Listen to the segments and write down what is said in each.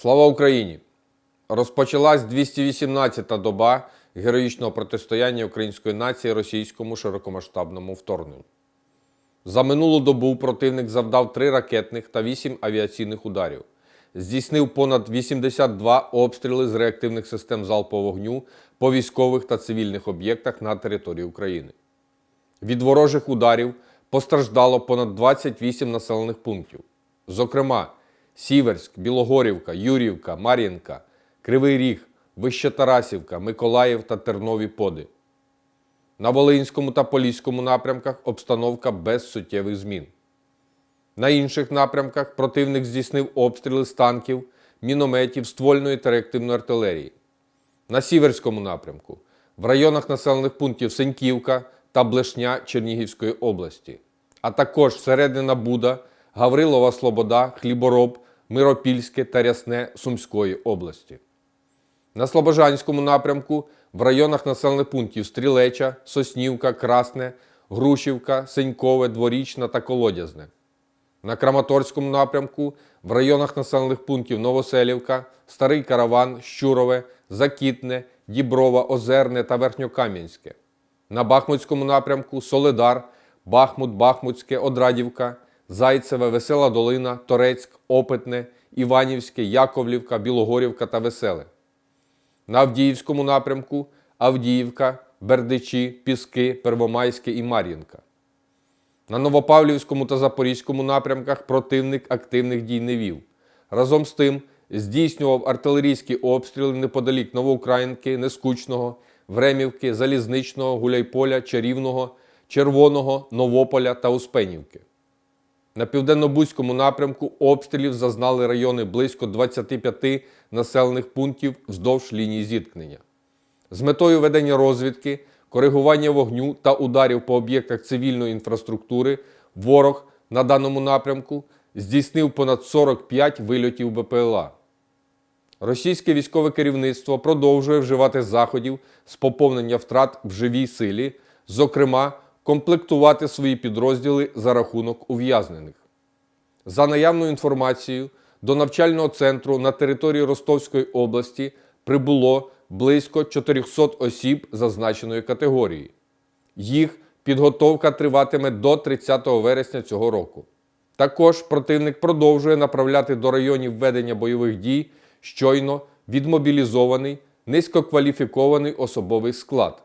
Слава Україні! Розпочалась 218-та доба героїчного протистояння української нації російському широкомасштабному вторгненню. За минулу добу противник завдав 3 ракетних та 8 авіаційних ударів, здійснив понад 82 обстріли з реактивних систем залпового вогню по військових та цивільних об'єктах на території України. Від ворожих ударів постраждало понад 28 населених пунктів. Зокрема, Сіверськ, Білогорівка, Юрівка, Мар'їнка, Кривий Ріг, Вищетарасівка, Миколаїв та Тернові Поди. На Волинському та Поліському напрямках обстановка без суттєвих змін. На інших напрямках противник здійснив обстріли з танків, мінометів, ствольної та реактивної артилерії. На Сіверському напрямку, в районах населених пунктів Сеньківка та Блешня Чернігівської області, а також Середина Буда, Гаврилова Слобода, Хлібороб, Миропільське та Рясне Сумської області. На Слобожанському напрямку в районах населених пунктів Стрілеча, Соснівка, Красне, Грушівка, Сенькове, Дворічна та Колодязне. На Краматорському напрямку в районах населених пунктів Новоселівка, Старий Караван, Щурове, Закітне, Діброва, Озерне та Верхньокам'янське. На Бахмутському напрямку Соледар, Бахмут, Бахмутське, Одрадівка, Зайцеве, Весела Долина, Торецьк, Опитне, Іванівське, Яковлівка, Білогорівка та Веселе. На Авдіївському напрямку Авдіївка, Бердичі, Піски, Первомайське і Мар'їнка. На Новопавлівському та Запорізькому напрямках противник активних дій не вів. Разом з тим здійснював артилерійські обстріли неподалік Новоукраїнки, Нескучного, Времівки, Залізничного, Гуляйполя, Чарівного, Червоного, Новополя та Успенівки. На південно-бузькому напрямку обстрілів зазнали райони близько 25 населених пунктів вздовж лінії зіткнення. З метою ведення розвідки, коригування вогню та ударів по об'єктах цивільної інфраструктури ворог на даному напрямку здійснив понад 45 вильотів БПЛА. Російське військове керівництво продовжує вживати заходів з поповнення втрат в живій силі, зокрема, комплектувати свої підрозділи за рахунок ув'язнених. За наявною інформацією, до навчального центру на території Ростовської області прибуло близько 400 осіб зазначеної категорії. Їх підготовка триватиме до 30 вересня цього року. Також противник продовжує направляти до районів ведення бойових дій щойно відмобілізований низькокваліфікований особовий склад.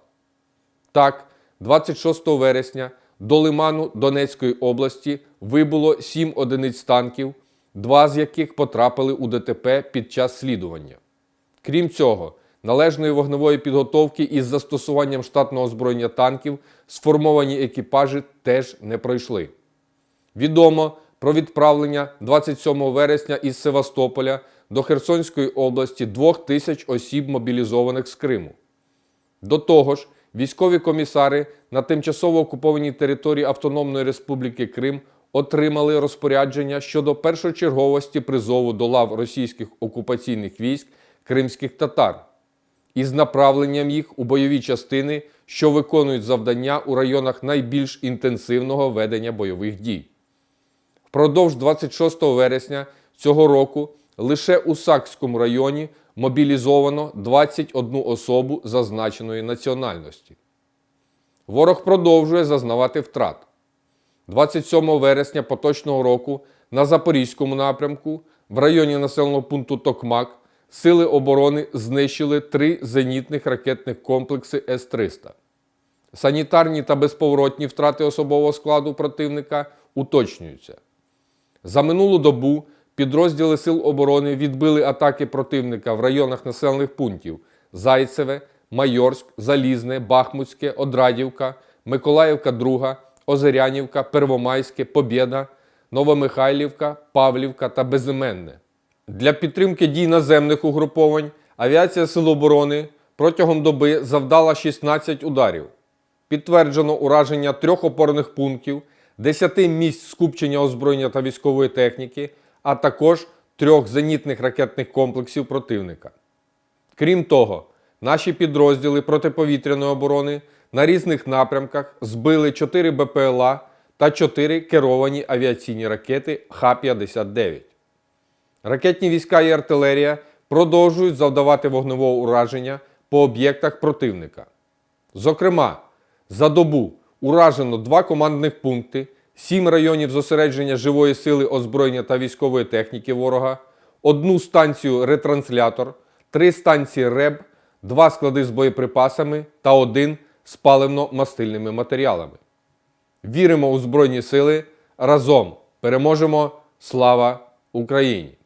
Так, 26 вересня до Лиману Донецької області вибуло 7 одиниць танків, два з яких потрапили у ДТП під час слідування. Крім цього, належної вогневої підготовки із застосуванням штатного озброєння танків сформовані екіпажі теж не пройшли. Відомо про відправлення 27 вересня із Севастополя до Херсонської області двох тисяч осіб мобілізованих з Криму. До того ж, військові комісари на тимчасово окупованій території Автономної Республіки Крим отримали розпорядження щодо першочерговості призову до лав російських окупаційних військ кримських татар із направленням їх у бойові частини, що виконують завдання у районах найбільш інтенсивного ведення бойових дій. Впродовж 26 вересня цього року лише у Сакському районі мобілізовано 21 особу зазначеної національності. Ворог продовжує зазнавати втрат. 27 вересня поточного року на Запорізькому напрямку в районі населеного пункту Токмак Сили оборони знищили три зенітних ракетних комплекси С-300. Санітарні та безповоротні втрати особового складу противника уточнюються. За минулу добу підрозділи Сил оборони відбили атаки противника в районах населених пунктів Зайцеве, Майорськ, Залізне, Бахмутське, Одрадівка, Миколаївка, Друга, Озерянівка, Первомайське, Побєда, Новомихайлівка, Павлівка та Безіменне. Для підтримки дій наземних угруповань авіація Сил оборони протягом доби завдала 16 ударів. Підтверджено ураження трьох опорних пунктів, 10 місць скупчення озброєння та військової техніки, а також трьох зенітних ракетних комплексів противника. Крім того, наші підрозділи протиповітряної оборони на різних напрямках збили 4 БПЛА та 4 керовані авіаційні ракети Х-59. Ракетні війська і артилерія продовжують завдавати вогневого ураження по об'єктах противника. Зокрема, за добу уражено два командних пункти, сім районів зосередження живої сили озброєння та військової техніки ворога, одну станцію ретранслятор, три станції РЕБ, два склади з боєприпасами та один з паливно-мастильними матеріалами. Віримо у Збройні Сили. Разом переможемо! Слава Україні!